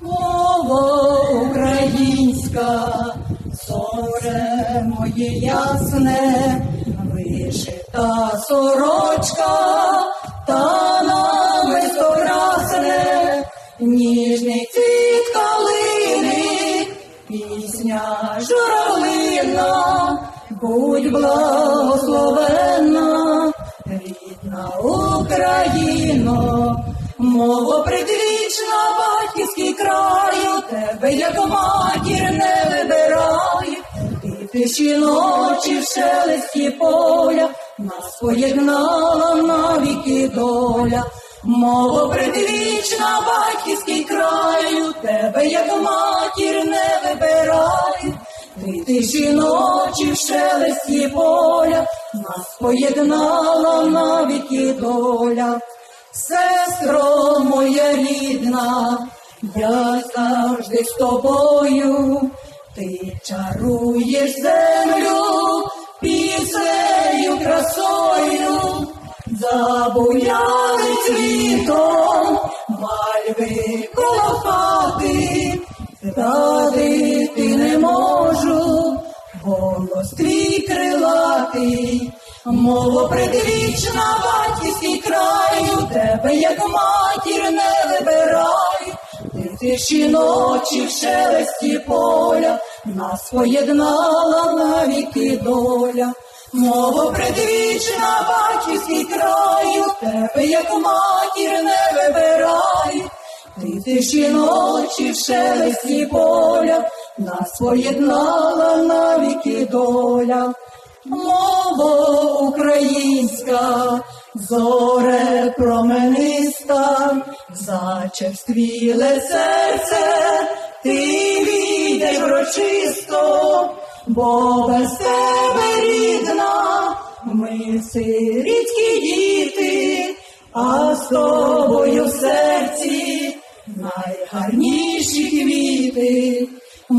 Мова українська, зоре моє ясне, вишита сорочка, та нами сторасне, ніжний цвіт калини, пісня журавлина, будь благословенна, рідна Україно, мова предвічна, батьківський краю, тебе як матір не вибираю, і тиші ночі в шелесті поля, нас поєднала навіки доля. Мова предвічна, батьківський краю, тебе як матір не вибираю, ти тиші ночі в шелесті поля, нас поєднала навіки доля. Сестро моя рідна, я завжди з тобою, ти чаруєш землю піснею красою, забуяли цвітом, мальви коло хати, зрадити не можу, голос твій крилатий, мова предвічна, батьківський краю, тебе як матір не вибираю, ти тиші ночі в шелесті поля, нас поєднала навіки доля. Мова предвічна, батьківський краю, тебе як матір не вибираю, ти тиші ночі в шелесті поля, нас поєднала навіки доля. Мова українська, зоре промениста, зачерствіле серце, ти війдеш врочисто, бо без тебе рідна, ми сирітські діти, а з тобою в серці найгарніші квіти.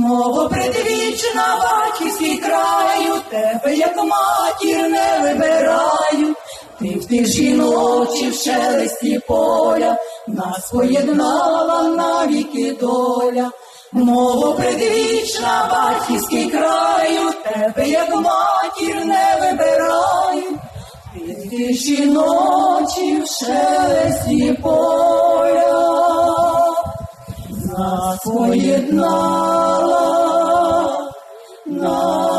Мова предвічна, батьківський краю, тебе як матір не вибираю, ти в тиші ночі в шелесті поля, нас поєднала навіки доля. Мова предвічна, батьківський краю, тебе як матір не вибираю, ти в тиші ночі поєднала нас.